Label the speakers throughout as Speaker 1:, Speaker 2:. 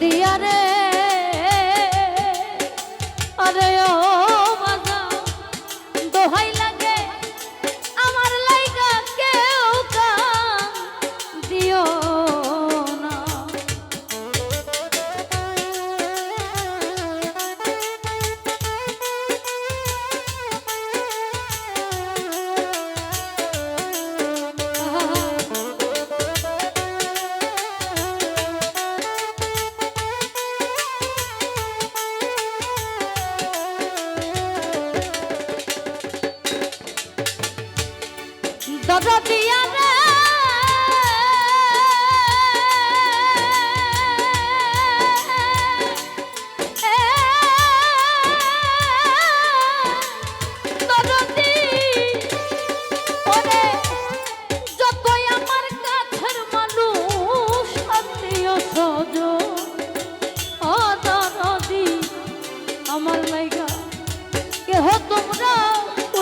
Speaker 1: দিয়া রে। আরে ও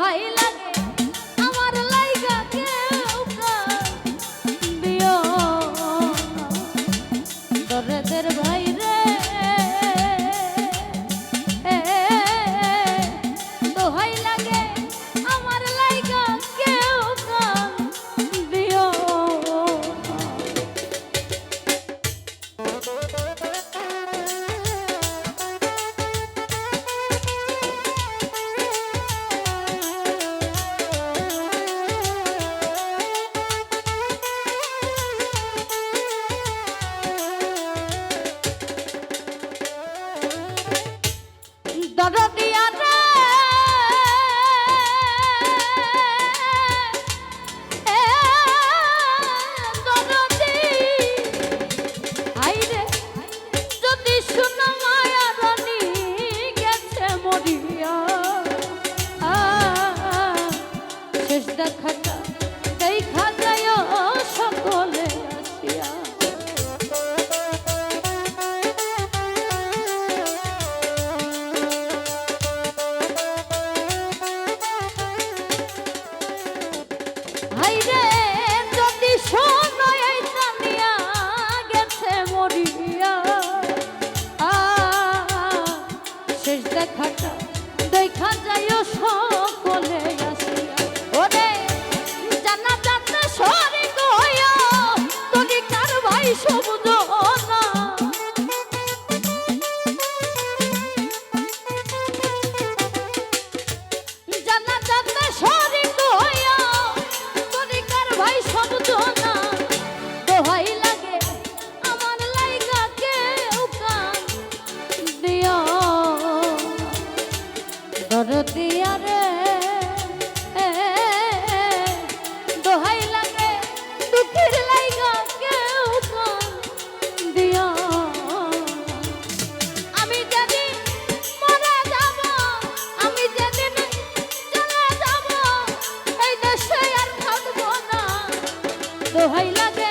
Speaker 1: হয় লাগে। দরদিয়া রে। দোহাই লাগে, দুঃখের লাইগা কেউ দিয়া আমি যেদিন মারা যাব, আমি যেদিন চলে যাব, এই দেশে আর থাকব না। দোহাই লাগে